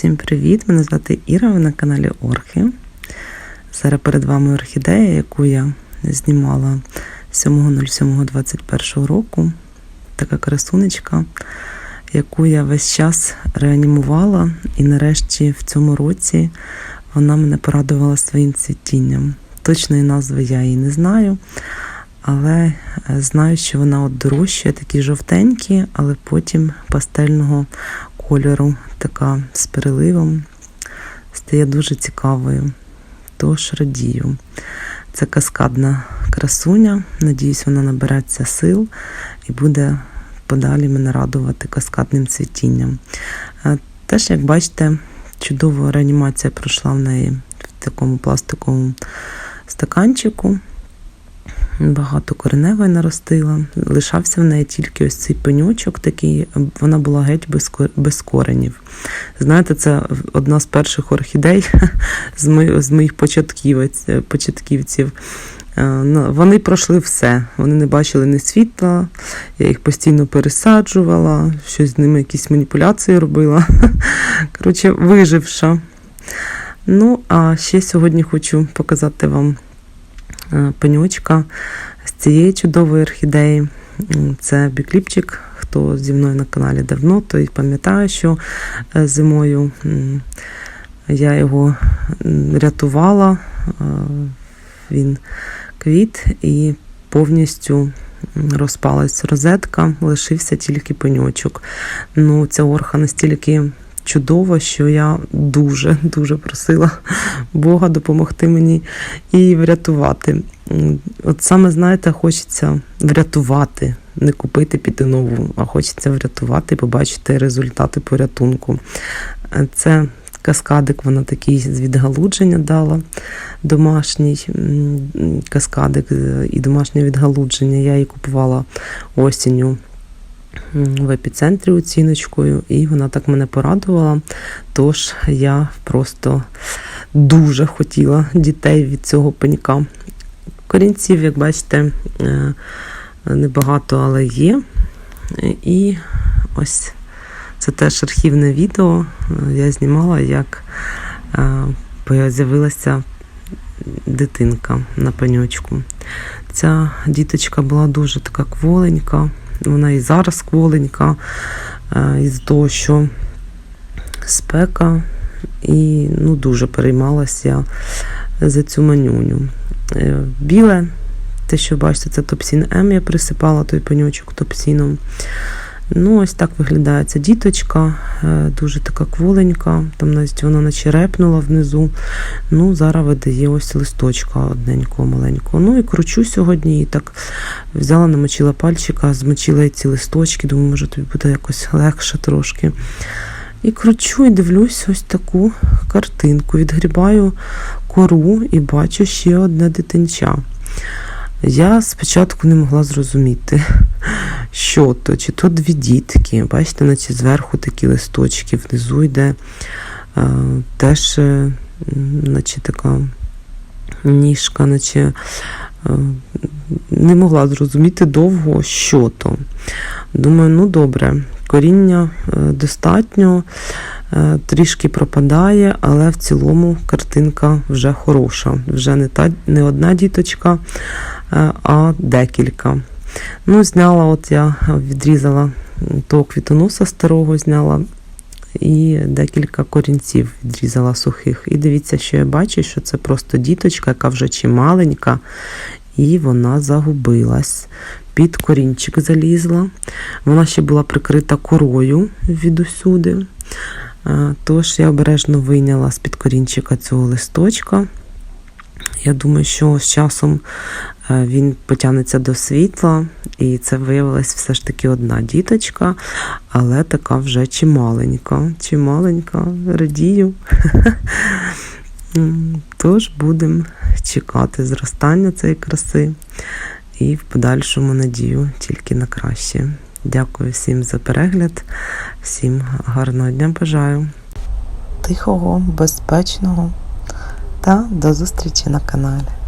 Всім привіт! Мене звати Іра, ви на каналі Орхи. Зараз перед вами орхідея, яку я знімала 7.07.21 року. Така красунечка, яку я весь час реанімувала, і нарешті в цьому році вона мене порадувала своїм цвітінням. Точної назви я її не знаю, але е, знаю, що вона от дорожча, такі жовтенькі, але потім пастельного кольору, така з переливом, стає дуже цікавою. Тож радію. Це каскадна красуня. Надіюсь, вона набереться сил і буде подалі мене радувати каскадним цвітінням. Е, Теж, як бачите, чудова реанімація пройшла в неї в такому пластиковому стаканчику. Багато кореневої наростила. Лишався в неї тільки ось цей пенючок такий, вона була геть без, без коренів. Знаєте, це одна з перших орхідей з моїх, з моїх початківців. Е, ну, Вони пройшли все. Вони не бачили ні світла, я їх постійно пересаджувала, щось з ними якісь маніпуляції робила. Коротше, виживша. Ну, а ще сьогодні хочу показати вам пенючка з цієї чудової орхідеї. Це бікліпчик. Хто зі мною на каналі давно, той пам'ятає, що е, зимою я його рятувала. е, Він квіт і повністю розпалась розетка, лишився тільки пеньочок. Ну, ця орха настільки чудова, що я дуже дуже просила Бога допомогти мені і врятувати. От саме, знаєте, хочеться врятувати, не купити піти нову, а хочеться врятувати і побачити результати порятунку. Це каскадик, вона такий з відгалудження дала домашній каскадик е, і домашнє відгалудження. Я її купувала осінню в епіцентрі оціночкою, і вона так мене порадувала. Тож я просто дуже хотіла дітей від цього пенька. Корінців, як бачите, е, небагато, але є. І ось це теж архівне відео. Е, Я знімала, як е, з'явилася дитинка на пеньочку. Ця діточка була дуже така кволенька, вона і зараз кволенька, е, із того, спека, і ну, дуже переймалася за цю манюню. Е, Біле, те, що бачите, це топсін М, я присипала той пеньочок топсіном. Ну, ось так виглядає ця діточка, е, дуже така кволенька, там навіть вона наче репнула внизу. Ну, зараз видає ось листочка одненького маленького. Ну і кручу сьогодні і так взяла, намочила пальчика, змочила ці листочки, думаю, може тобі буде якось легше трошки. І кручу і дивлюсь ось таку картинку. Відгрібаю кору і бачу ще одне дитинча. Я спочатку не могла зрозуміти, що то, чи то дві дітки. Бачите, наче зверху такі листочки, внизу йде е, теж, е, наче така ніжка, наче е, не могла зрозуміти довго, що то. Думаю, ну добре, коріння е, достатньо, е, трішки пропадає, але в цілому картинка вже хороша. Вже не, та, не одна діточка, е, а декілька. Ну, зняла, от я відрізала того квітоноса старого, зняла. І декілька корінців відрізала сухих. І дивіться, що я бачу, що це просто діточка, яка вже чималенька, і вона загубилась. Під корінчик залізла. Вона ще була прикрита корою від усюди. Е, Тож я обережно вийняла з-під корінчика цього листочка. Я думаю, що з часом е, він потягнеться до світла, і це виявилась все ж таки одна діточка, але така вже чималенька. Чималенька, радію. Тож будемо чекати зростання цієї краси і в подальшому надію тільки на краще. Дякую всім за перегляд, всім гарного дня бажаю. Тихого, безпечного та до зустрічі на каналі.